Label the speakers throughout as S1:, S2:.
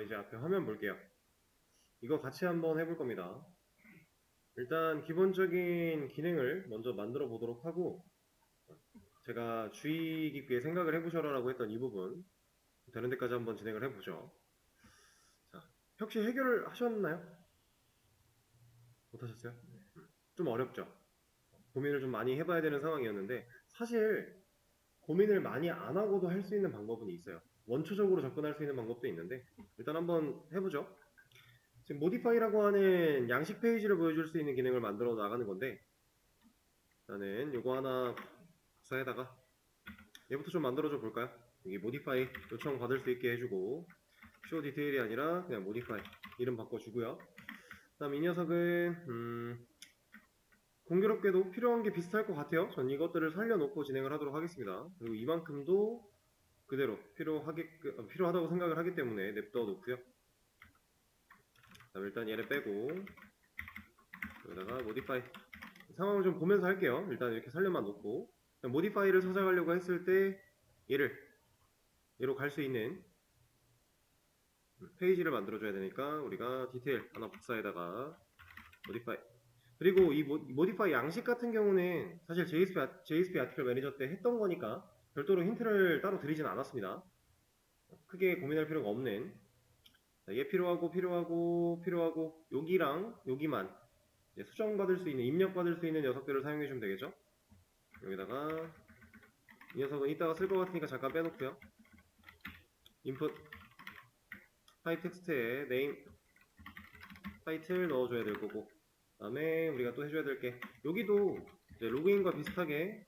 S1: 자, 이제 앞에 화면 볼게요. 이거 같이 한번 해볼 겁니다. 일단 기본적인 기능을 먼저 만들어 보도록 하고 제가 주의 깊게 생각을 해보셔라라고 했던 이 부분 되는 데까지 한번 진행을 해보죠. 자, 혹시 해결을 하셨나요? 못하셨어요? 좀 어렵죠? 고민을 좀 많이 해봐야 되는 상황이었는데 사실 고민을 많이 안 하고도 할 수 있는 방법은 있어요. 원초적으로 접근할 수 있는 방법도 있는데 일단 한번 해보죠. 지금 모디파이라고 하는 양식 페이지를 보여줄 수 있는 기능을 만들어 나가는 건데 일단은 요거 하나 복사해다가 얘부터 좀 만들어줘 볼까요? 여기 모디파이 요청 받을 수 있게 해주고 쇼 디테일이 아니라 그냥 모디파이 이름 바꿔주고요. 그다음 이 녀석은 음, 공교롭게도 필요한 게 비슷할 것 같아요. 전 이것들을 살려놓고 진행을 하도록 하겠습니다. 그리고 이만큼도 그대로 필요하게 어, 필요하다고 생각을 하기 때문에 냅둬 놓고요. 일단 얘를 빼고 여기다가 모디파이 상황을 좀 보면서 할게요. 일단 이렇게 살려만 놓고 모디파이를 찾아가려고 했을 때 얘를 얘로 갈 수 있는 페이지를 만들어줘야 되니까 우리가 디테일 하나 복사에다가 모디파이 그리고 이 모- 모디파이 양식 같은 경우는 사실 JSP, 아- JSP 아티클 매니저 때 했던 거니까 별도로 힌트를 따로 드리진 않았습니다. 크게 고민할 필요가 없는 자, 얘 필요하고 필요하고 필요하고 여기랑 여기만 수정받을 수 있는 입력받을 수 있는 녀석들을 사용해 주면 되겠죠? 여기다가 이 녀석은 이따가 쓸 것 같으니까 잠깐 빼놓고요. 인풋 파이 텍스트에 네임 타이틀 넣어줘야 될 거고 그 다음에 우리가 또 해줘야 될 게 여기도 로그인과 비슷하게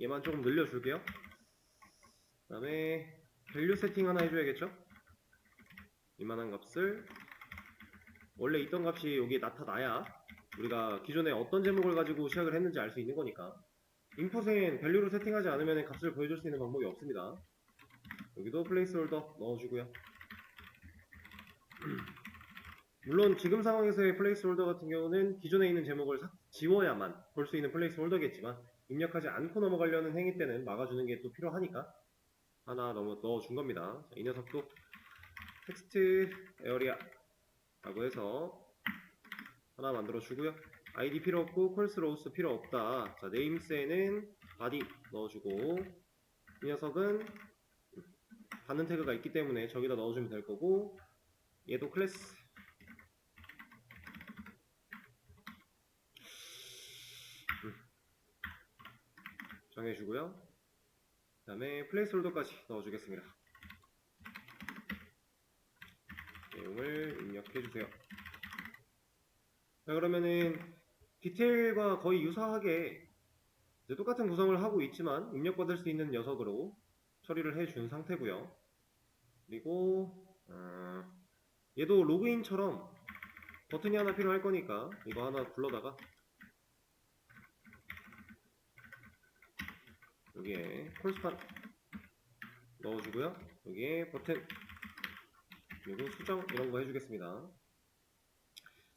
S1: 얘만 조금 늘려줄게요. 그 다음에 밸류 세팅 하나 해줘야겠죠? 이만한 값을 원래 있던 값이 여기에 나타나야 우리가 기존에 어떤 제목을 가지고 시작을 했는지 알 수 있는 거니까 인풋엔 밸류를 세팅하지 않으면 값을 보여줄 수 있는 방법이 없습니다. 여기도 플레이스홀더 넣어주고요. 물론 지금 상황에서의 플레이스홀더 같은 경우는 기존에 있는 제목을 삭- 지워야만 볼 수 있는 플레이스홀더겠지만 입력하지 않고 넘어가려는 행위 때는 막아주는 게 또 필요하니까 하나 넣어, 넣어준 겁니다. 자, 이 녀석도 텍스트 에어리아 라고 해서 하나 만들어 주고요. 아이디 필요 없고 콜스 로우스 필요 없다. 자, 네임스에는 바디 넣어주고 이 녀석은 받는 태그가 있기 때문에 저기다 넣어주면 될 거고 얘도 클래스 음. 정해주고요. 그 다음에 플레이스홀더까지 넣어주겠습니다. 내용을 입력해주세요. 자, 그러면은 디테일과 거의 유사하게 똑같은 구성을 하고 있지만 입력받을 수 있는 녀석으로 처리를 해준 상태고요. 그리고 어, 얘도 로그인처럼 버튼이 하나 필요할 거니까 이거 하나 불러다가 여기에 콜스판 넣어주고요. 여기에 버튼 그리고 수정 이런 거 해주겠습니다.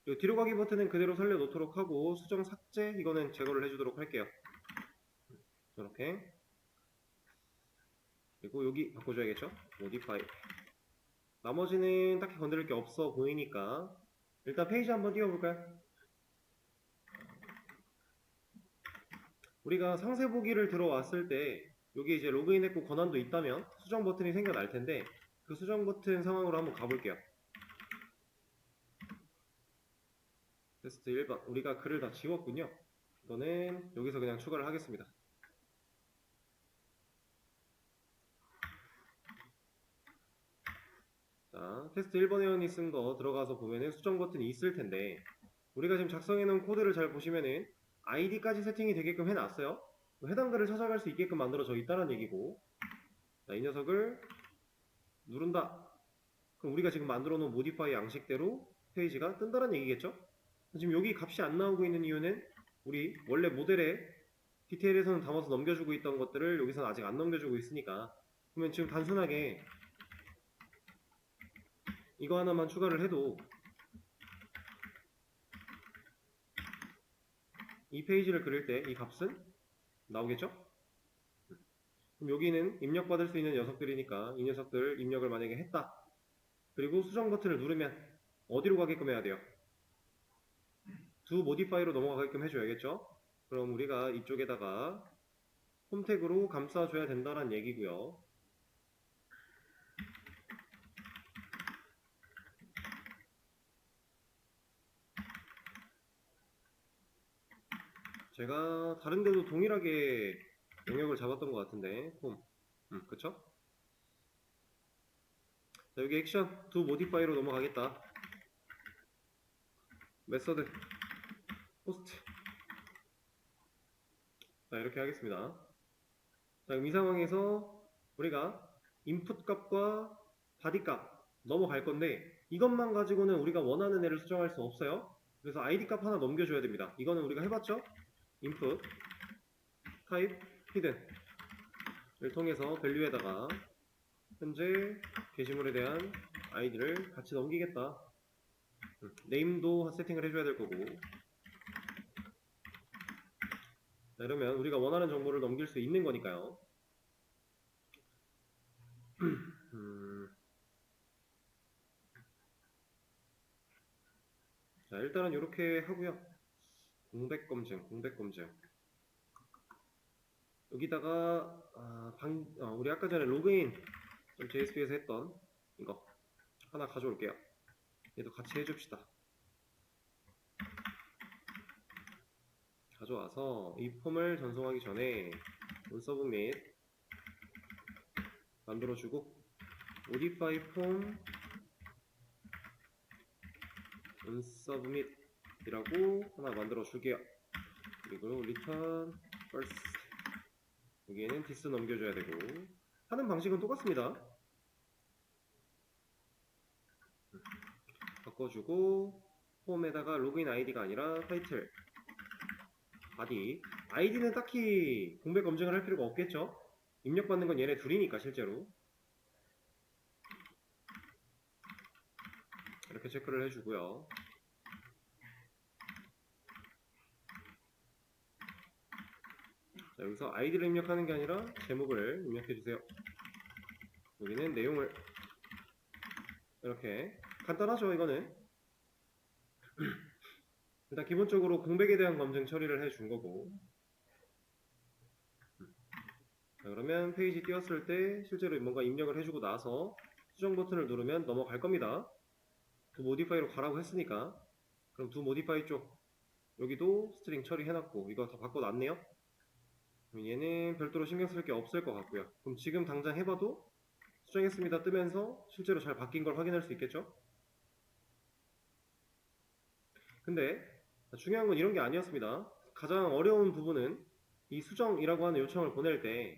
S1: 그리고 뒤로 가기 버튼은 그대로 살려 놓도록 하고 수정 삭제 이거는 제거를 해주도록 할게요. 이렇게 그리고 여기 바꿔줘야겠죠? 모디파이 나머지는 딱히 건드릴 게 없어 보이니까 일단 페이지 한번 띄워볼까요? 우리가 상세 보기를 들어왔을 때 여기 이제 로그인했고 권한도 있다면 수정 버튼이 생겨날 텐데 그 수정 버튼 상황으로 한번 가볼게요. 테스트 1번 우리가 글을 다 지웠군요. 이거는 여기서 그냥 추가를 하겠습니다. 자, 테스트 1번 회원이 쓴 거 들어가서 보면은 수정 버튼이 있을 텐데 우리가 지금 작성해 놓은 코드를 잘 보시면은 아이디까지 세팅이 되게끔 해놨어요. 해당 글을 찾아갈 수 있게끔 만들어져 있다는 얘기고 자, 이 녀석을 누른다. 그럼 우리가 지금 만들어 놓은 모디파이 양식대로 페이지가 뜬다는 얘기겠죠? 지금 여기 값이 안 나오고 있는 이유는 우리 원래 모델에 디테일에서는 담아서 넘겨주고 있던 것들을 여기서는 아직 안 넘겨주고 있으니까 그러면 지금 단순하게 이거 하나만 추가를 해도 이 페이지를 그릴 때 이 값은 나오겠죠? 그럼 여기는 입력받을 수 있는 녀석들이니까 이 녀석들 입력을 만약에 했다 그리고 수정 버튼을 누르면 어디로 가게끔 해야 돼요? 두 모디파이로 넘어가게끔 해줘야겠죠? 그럼 우리가 이쪽에다가 홈택으로 감싸줘야 된다는 얘기고요. 제가 다른 데도 동일하게 영역을 잡았던 것 같은데 홈, 음, 그쵸? 자 여기 액션. 두 모디파이로 넘어가겠다. 메서드. 포스트. 자 이렇게 하겠습니다. 자 그럼 이 상황에서 우리가 인풋 값과 바디 값 넘어갈 건데 이것만 가지고는 우리가 원하는 애를 수정할 수 없어요. 그래서 id 값 하나 넘겨줘야 됩니다. 이거는 우리가 해봤죠? Input 타입 히든을 통해서 밸류에다가 현재 게시물에 대한 아이디를 같이 넘기겠다. 음, 네임도 세팅을 해줘야 될 거고. 자, 이러면 우리가 원하는 정보를 넘길 수 있는 거니까요. 음. 자, 일단은 이렇게 하고요. 공백 검증, 공백 검증. 여기다가 아, 방, 어, 우리 아까 전에 로그인 좀 JSP에서 했던 이거 하나 가져올게요. 얘도 같이 해줍시다. 가져와서 이 폼을 전송하기 전에 온서브 및 만들어주고 modify form unsubmit 이라고 하나 만들어 줄게요. 그리고 return first 여기에는 디스 넘겨줘야 되고 하는 방식은 똑같습니다. 바꿔주고 폼에다가 로그인 아이디가 아니라 타이틀 바디 아이디는 딱히 공백 검증을 할 필요가 없겠죠? 입력받는 건 얘네 둘이니까 실제로 이렇게 체크를 해주고요. 자, 여기서 아이디를 입력하는 게 아니라 제목을 입력해 주세요. 여기는 내용을 이렇게 간단하죠 이거는 일단 기본적으로 공백에 대한 검증 처리를 해 준 거고 자, 그러면 페이지 띄웠을 때 실제로 뭔가 입력을 해주고 나서 수정 버튼을 누르면 넘어갈 겁니다. 두 모디파이로 가라고 했으니까 그럼 두 모디파이 쪽 여기도 스트링 처리해놨고 이거 다 바꿔놨네요. 얘는 별도로 신경 쓸 게 없을 것 같고요. 그럼 지금 당장 해봐도 수정했습니다 뜨면서 실제로 잘 바뀐 걸 확인할 수 있겠죠? 근데 중요한 건 이런 게 아니었습니다. 가장 어려운 부분은 이 수정이라고 하는 요청을 보낼 때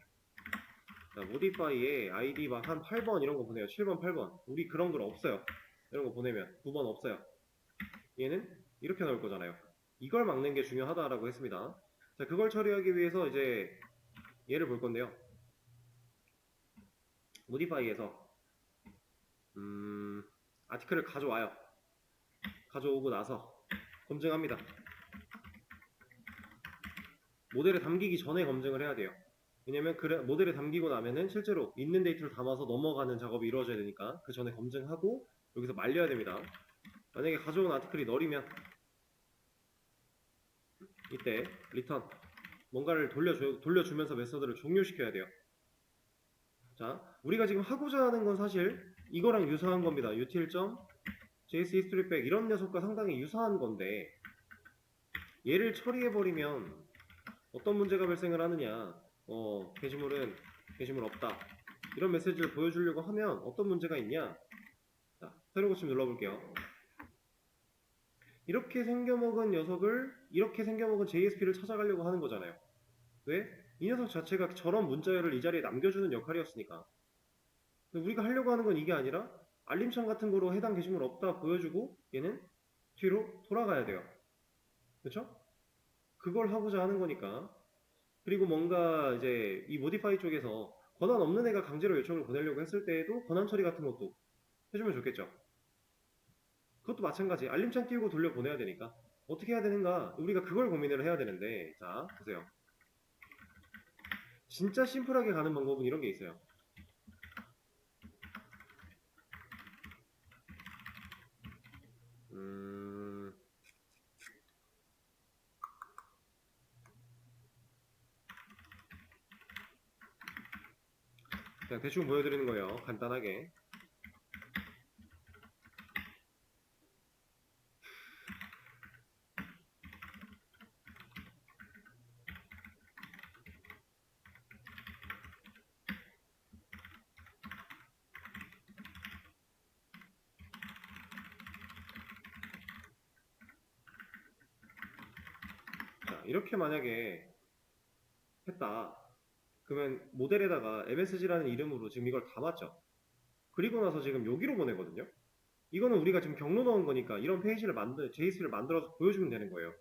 S1: 모디파이에 아이디 막 한 8번 이런 거 보내요. 7번, 8번. 우리 그런 걸 없어요. 이런 거 보내면 9번 없어요. 얘는 이렇게 나올 거잖아요. 이걸 막는 게 중요하다라고 했습니다. 자, 그걸 처리하기 위해서 이제 얘를 볼 건데요. 모디파이에서 음, 아티클을 가져와요. 가져오고 나서 검증합니다. 모델에 담기기 전에 검증을 해야 돼요. 왜냐면 그래, 모델에 담기고 나면은 실제로 있는 데이터를 담아서 넘어가는 작업이 이루어져야 되니까 그 전에 검증하고 여기서 말려야 됩니다. 만약에 가져온 아티클이 널이면 이때 리턴 뭔가를 돌려줘, 돌려주면서 메서드를 종료시켜야 돼요. 자, 우리가 지금 하고자 하는 건 사실 이거랑 유사한 겁니다. util.js history back 이런 녀석과 상당히 유사한 건데 얘를 처리해버리면 어떤 문제가 발생을 하느냐 어, 게시물은 게시물 없다 이런 메시지를 보여주려고 하면 어떤 문제가 있냐 자, 새로 고침 눌러볼게요 이렇게 생겨먹은 녀석을 이렇게 생겨먹은 JSP를 찾아가려고 하는 거잖아요. 왜? 이 녀석 자체가 저런 문자열을 이 자리에 남겨주는 역할이었으니까. 우리가 하려고 하는 건 이게 아니라 알림창 같은 거로 해당 게시물 없다 보여주고 얘는 뒤로 돌아가야 돼요. 그쵸? 그걸 하고자 하는 거니까. 그리고 뭔가 이제 이 모디파이 쪽에서 권한 없는 애가 강제로 요청을 보내려고 했을 때에도 권한 처리 같은 것도 해주면 좋겠죠 그것도 마찬가지. 알림창 끼우고 돌려 보내야 되니까. 어떻게 해야 되는가? 우리가 그걸 고민을 해야 되는데. 자 보세요. 진짜 심플하게 가는 방법은 이런 게 있어요. 음... 그냥 대충 보여드리는 거예요. 간단하게. 이렇게 만약에 했다. 그러면 모델에다가 MSG라는 이름으로 지금 이걸 담았죠. 그리고 나서 지금 여기로 보내거든요. 이거는 우리가 지금 경로 넣은 거니까 이런 페이지를 만들, JS를 만들어서 보여주면 되는 거예요.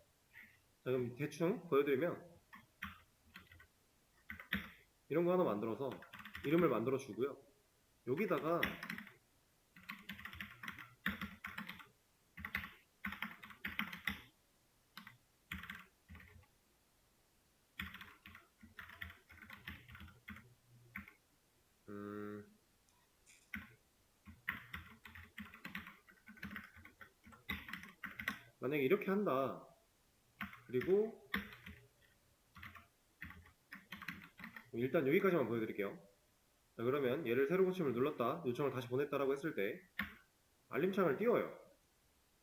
S1: 자, 그럼 대충 보여드리면 이런 거 하나 만들어서 이름을 만들어 주고요. 여기다가 만약에 이렇게 한다. 그리고 일단 여기까지만 보여드릴게요. 자, 그러면 얘를 새로 고침을 눌렀다, 요청을 다시 보냈다라고 했을 때 알림창을 띄워요.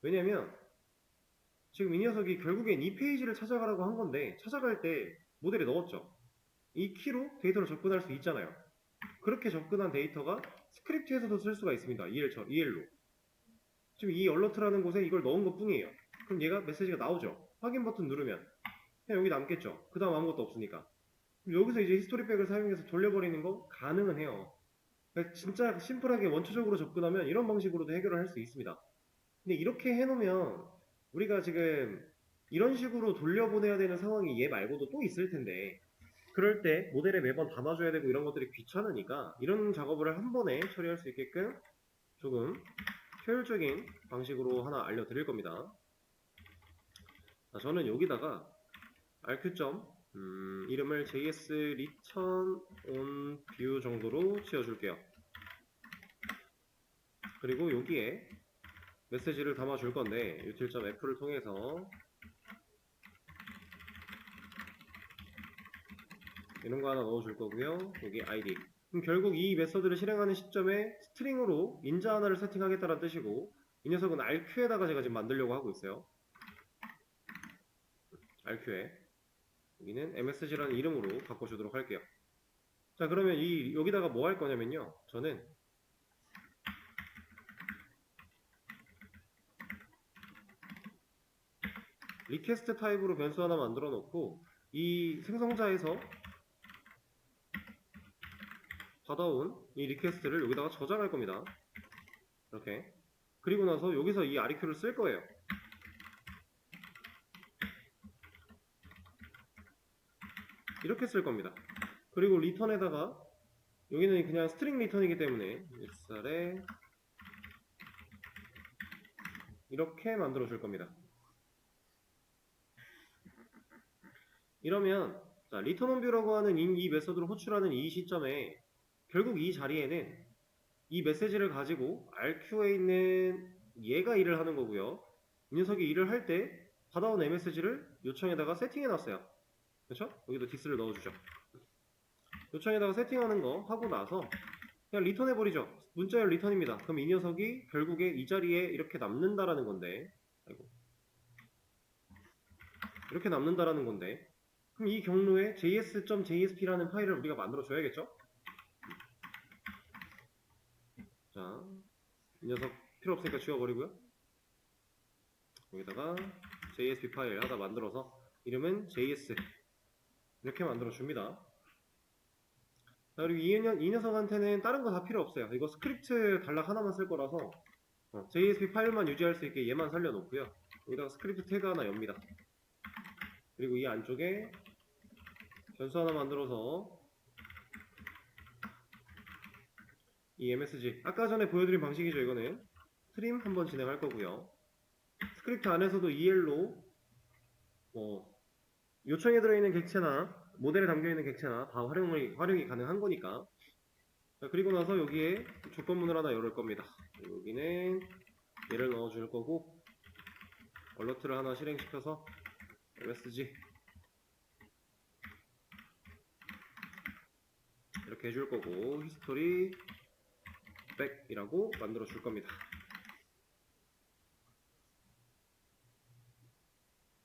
S1: 왜냐면 지금 이 녀석이 결국엔 이 페이지를 찾아가라고 한 건데 찾아갈 때 모델에 넣었죠. 이 키로 데이터를 접근할 수 있잖아요. 그렇게 접근한 데이터가 스크립트에서도 쓸 수가 있습니다. EL로. 지금 이 얼러트라는 곳에 이걸 넣은 것 뿐이에요. 그럼 얘가 메시지가 나오죠. 확인 버튼 누르면 그냥 여기 남겠죠. 그 다음 아무것도 없으니까. 여기서 이제 히스토리백을 사용해서 돌려버리는 거 가능은 해요. 그러니까 진짜 심플하게 원초적으로 접근하면 이런 방식으로도 해결을 할 수 있습니다. 근데 이렇게 해놓으면 우리가 지금 이런 식으로 돌려보내야 되는 상황이 얘 말고도 또 있을 텐데 그럴 때 모델에 매번 담아줘야 되고 이런 것들이 귀찮으니까 이런 작업을 한 번에 처리할 수 있게끔 조금 효율적인 방식으로 하나 알려드릴 겁니다. 자, 저는 여기다가 rq. 음, 이름을 js return on view 정도로 지어줄게요. 그리고 여기에 메시지를 담아줄 건데 util.f를 통해서 이런 거 하나 넣어줄 거고요. 여기 id. 그럼 결국 이 메서드를 실행하는 시점에 스트링으로 인자 하나를 세팅하겠다는 뜻이고 이 녀석은 rq에다가 제가 지금 만들려고 하고 있어요. Rq에 여기는 msg라는 이름으로 바꿔주도록 할게요. 자 그러면 이 여기다가 뭐 할 거냐면요. 저는 리퀘스트 타입으로 변수 하나 만들어 놓고 이 생성자에서 받아온 이 리퀘스트를 여기다가 저장할 겁니다. 이렇게. 그리고 나서 여기서 이 REQ를 쓸 거예요. 이렇게 쓸 겁니다. 그리고 리턴에다가 여기는 그냥 스트링 리턴이기 때문에 xr에 이렇게 만들어 줄 겁니다. 이러면 자, 리턴 온뷰라고 하는 이, 이 메서드를 호출하는 이 시점에 결국 이 자리에는 이 메시지를 가지고 RQ에 있는 얘가 일을 하는 거고요. 이 녀석이 일을 할 때 받아온 MSG를 요청에다가 세팅해 놨어요. 그렇죠? 여기도 디스를 넣어주죠. 요청에다가 세팅하는 거 하고 나서 그냥 리턴해 버리죠. 문자열 리턴입니다. 그럼 이 녀석이 결국에 이 자리에 이렇게 남는다라는 건데, 아이고 이렇게 남는다라는 건데, 그럼 이 경로에 js.jsp라는 파일을 우리가 만들어 줘야겠죠? 자, 이 녀석 필요 없으니까 지워버리고요. 여기다가 JSP 파일 하나 만들어서 이름은 JS 이렇게 만들어 줍니다. 자, 그리고 이, 녀, 이 녀석한테는 다른 거 다 필요 없어요. 이거 스크립트 단락 하나만 쓸 거라서 어, JSP 파일만 유지할 수 있게 얘만 살려놓고요. 여기다가 스크립트 태그 하나 엽니다. 그리고 이 안쪽에 변수 하나 만들어서 이 MSG 아까 전에 보여드린 방식이죠 이거는 트림 한번 진행할 거고요 스크립트 안에서도 EL로 뭐 요청에 들어있는 객체나 모델에 담겨있는 객체나 다 활용이, 활용이 가능한 거니까 자, 그리고 나서 여기에 조건문을 하나 열을 겁니다 여기는 얘를 넣어줄 거고 얼러트를 하나 실행시켜서 MSG 이렇게 해줄 거고 히스토리 백이라고 만들어 줄 겁니다.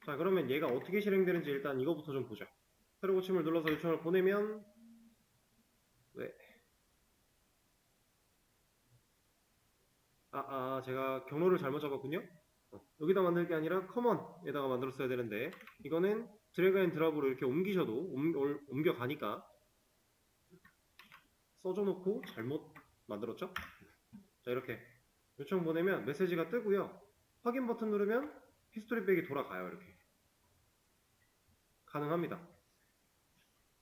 S1: 자 그러면 얘가 어떻게 실행되는지 일단 이거부터 좀 보죠. 새로 고침을 눌러서 요청을 보내면 왜? 아, 아 제가 경로를 잘못 잡았군요. 어, 여기다 만들 게 아니라 커먼에다가 만들었어야 되는데 이거는 드래그 앤 드랍으로 이렇게 옮기셔도 옮, 올- 옮겨가니까 써줘놓고 잘못 만들었죠? 자 이렇게 요청 보내면 메시지가 뜨고요. 확인 버튼 누르면 히스토리 백이 돌아가요. 이렇게 가능합니다.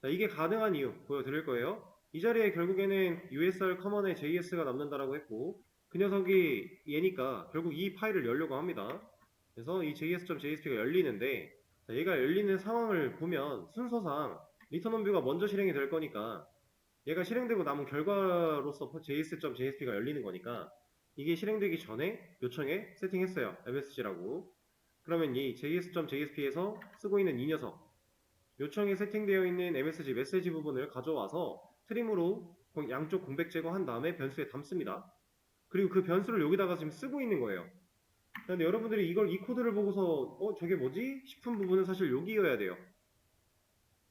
S1: 자 이게 가능한 이유 보여드릴 거예요. 이 자리에 결국에는 USR 커먼에 JS가 남는다라고 했고 그 녀석이 얘니까 결국 이 파일을 열려고 합니다. 그래서 이 js.jsp가 열리는데 자, 얘가 열리는 상황을 보면 순서상 리턴 온뷰가 먼저 실행이 될 거니까 얘가 실행되고 남은 결과로서 js.jsp가 열리는 거니까 이게 실행되기 전에 요청에 세팅했어요. msg라고. 그러면 이 js.jsp에서 쓰고 있는 이 녀석 요청에 세팅되어 있는 msg 메시지 부분을 가져와서 트림으로 양쪽 공백 제거한 다음에 변수에 담습니다. 그리고 그 변수를 여기다가 지금 쓰고 있는 거예요. 근데 여러분들이 이걸 이 코드를 보고서 어 저게 뭐지 싶은 부분은 사실 여기여야 돼요.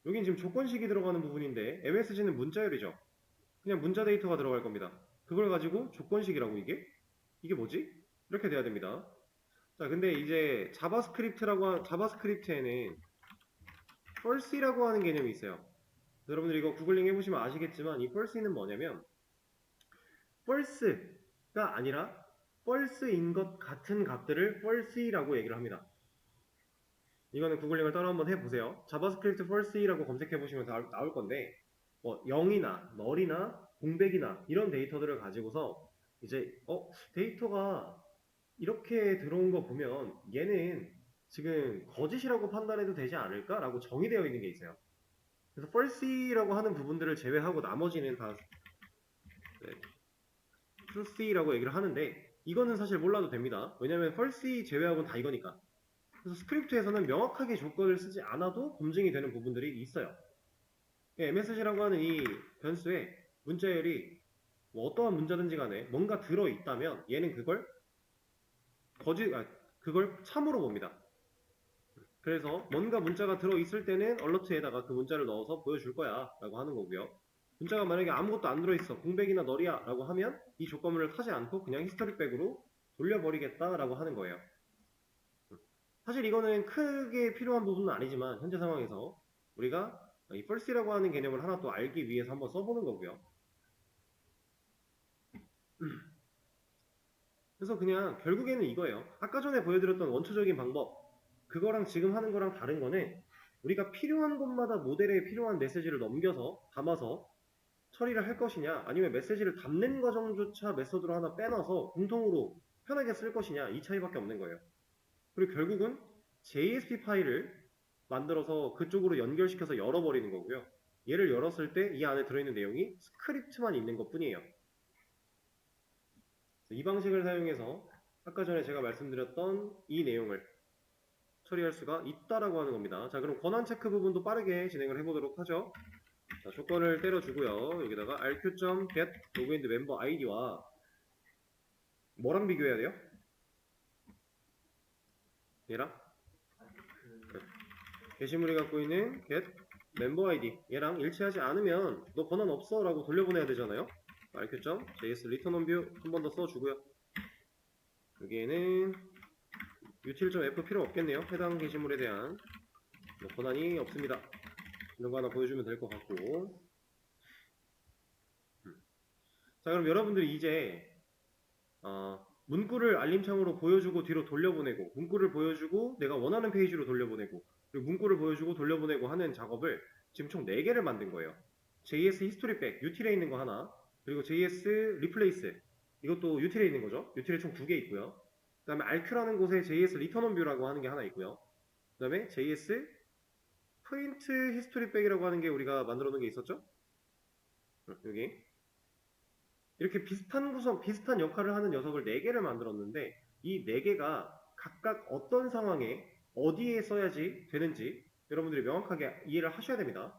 S1: 여긴 지금 조건식이 들어가는 부분인데 MSG는 문자열이죠. 그냥 문자 데이터가 들어갈 겁니다. 그걸 가지고 조건식이라고 이게 이게 뭐지? 이렇게 돼야 됩니다. 자 근데 이제 자바스크립트라고 하- 자바스크립트에는 false라고 하는 개념이 있어요. 여러분들 이거 구글링 해보시면 아시겠지만 이 false는 뭐냐면 false가 아니라 false인 것 같은 값들을 false라고 얘기를 합니다. 이거는 구글링을 따라 한번 해보세요. 자바스크립트 false라고 검색해보시면 다 나올 건데 뭐 0이나 널이나 공백이나 이런 데이터들을 가지고서 이제 어 데이터가 이렇게 들어온 거 보면 얘는 지금 거짓이라고 판단해도 되지 않을까라고 정의되어 있는 게 있어요. 그래서 false라고 하는 부분들을 제외하고 나머지는 다 네, truth라고 얘기를 하는데 이거는 사실 몰라도 됩니다. 왜냐면 false 제외하고는 다 이거니까. 그래서 스크립트에서는 명확하게 조건을 쓰지 않아도 검증이 되는 부분들이 있어요. MSG라고 하는 이 변수에 문자열이 뭐 어떠한 문자든지 간에 뭔가 들어있다면 얘는 그걸 거짓, 아, 그걸 참으로 봅니다. 그래서 뭔가 문자가 들어있을 때는 얼러트에다가 그 문자를 넣어서 보여줄 거야 라고 하는 거고요. 문자가 만약에 아무것도 안 들어있어 공백이나 널이야 라고 하면 이 조건문을 타지 않고 그냥 히스토리백으로 돌려버리겠다 라고 하는 거예요. 사실 이거는 크게 필요한 부분은 아니지만 현재 상황에서 우리가 이 false라고 하는 개념을 하나 또 알기 위해서 한번 써보는 거고요. 그래서 그냥 결국에는 이거예요. 아까 전에 보여드렸던 원초적인 방법 그거랑 지금 하는 거랑 다른 거는 우리가 필요한 곳마다 모델에 필요한 메시지를 넘겨서 담아서 처리를 할 것이냐 아니면 메시지를 담는 과정조차 메서드로 하나 빼놔서 공통으로 편하게 쓸 것이냐 이 차이밖에 없는 거예요. 그리고 결국은 JSP 파일을 만들어서 그쪽으로 연결시켜서 열어버리는 거고요. 얘를 열었을 때 이 안에 들어있는 내용이 스크립트만 있는 것 뿐이에요. 이 방식을 사용해서 아까 전에 제가 말씀드렸던 이 내용을 처리할 수가 있다라고 하는 겁니다. 자, 그럼 권한 체크 부분도 빠르게 진행을 해보도록 하죠. 자, 조건을 때려주고요. 여기다가 rq.get 로그인드 멤버 아이디와 뭐랑 비교해야 돼요? 얘랑? 네. 게시물이 갖고 있는 get 멤버 아이디 얘랑 일치하지 않으면 너 권한 없어 라고 돌려보내야 되잖아요. rq.js return on view 한 번 더 써주고요. 여기에는 util.f 필요 없겠네요. 해당 게시물에 대한 뭐 권한이 없습니다. 이런 거 하나 보여주면 될 것 같고. 음. 자, 그럼 여러분들이 이제 어, 문구를 알림창으로 보여주고 뒤로 돌려보내고 문구를 보여주고 내가 원하는 페이지로 돌려보내고 그리고 문구를 보여주고 돌려보내고 하는 작업을 지금 총 4개를 만든 거예요. JS 히스토리 백, util에 있는 거 하나, 그리고 JS 리플레이스 이것도 util에 있는 거죠. util에 총 2개 있고요. 그 다음에 RQ라는 곳에 JS 리턴 온 뷰라고 하는 게 하나 있고요. 그 다음에 JS 프린트 히스토리 백이라고 하는 게 우리가 만들어 놓은 게 있었죠? 어, 여기 이렇게 비슷한 구성, 비슷한 역할을 하는 녀석을 4개를 만들었는데 이 4개가 각각 어떤 상황에 어디에 써야지 되는지 여러분들이 명확하게 이해를 하셔야 됩니다.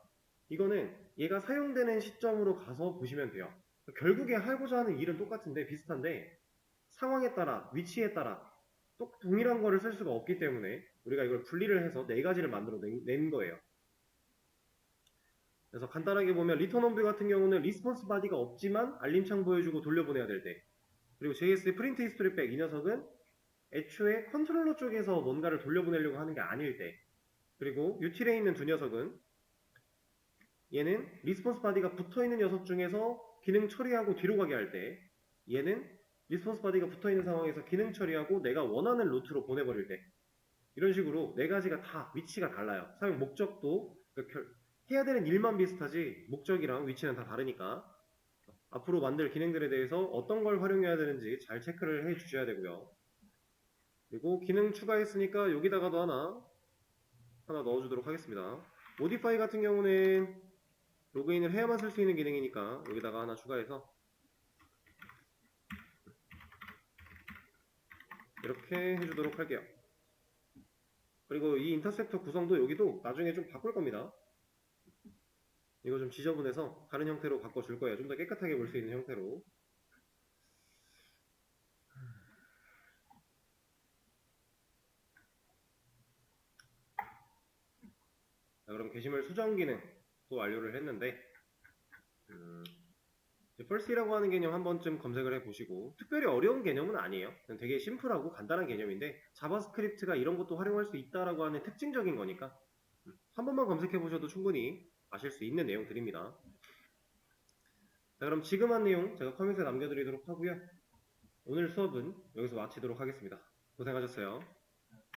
S1: 이거는 얘가 사용되는 시점으로 가서 보시면 돼요. 결국에 하고자 하는 일은 똑같은데 비슷한데 상황에 따라 위치에 따라 또 동일한 거를 쓸 수가 없기 때문에 우리가 이걸 분리를 해서 네 가지를 만들어 낸, 낸 거예요. 그래서 간단하게 보면 리턴 온뷰 같은 경우는 리스폰스 바디가 없지만 알림창 보여주고 돌려보내야 될 때 그리고 JS 프린트 히스토리 백 이 녀석은 애초에 컨트롤러 쪽에서 뭔가를 돌려보내려고 하는 게 아닐 때 그리고 유틸에 있는 두 녀석은 얘는 리스폰스 바디가 붙어있는 녀석 중에서 기능 처리하고 뒤로 가게 할 때 얘는 리스폰스 바디가 붙어 있는 상황에서 기능 처리하고 내가 원하는 루트로 보내버릴 때 이런 식으로 네 가지가 다 위치가 달라요. 사용 목적도 그 결- 해야 되는 일만 비슷하지 목적이랑 위치는 다 다르니까 앞으로 만들 기능들에 대해서 어떤 걸 활용해야 되는지 잘 체크를 해 주셔야 되고요. 그리고 기능 추가했으니까 여기다가도 하나 하나 넣어주도록 하겠습니다. 모디파이 같은 경우는 로그인을 해야만 쓸 수 있는 기능이니까 여기다가 하나 추가해서 이렇게 해주도록 할게요. 그리고 이 인터셉터 구성도 여기도 나중에 좀 바꿀 겁니다. 이거 좀 지저분해서 다른 형태로 바꿔줄 거예요. 좀 더 깨끗하게 볼 수 있는 형태로. 자, 그럼 게시물 수정 기능 또 완료를 했는데 음, 펄스라고 하는 개념 한 번쯤 검색을 해보시고 특별히 어려운 개념은 아니에요. 되게 심플하고 간단한 개념인데 자바스크립트가 이런 것도 활용할 수 있다라고 하는 특징적인 거니까 음, 한 번만 검색해 보셔도 충분히 아실 수 있는 내용들입니다. 자, 그럼 지금 한 내용 제가 커뮤니티에 남겨드리도록 하고요. 오늘 수업은 여기서 마치도록 하겠습니다. 고생하셨어요.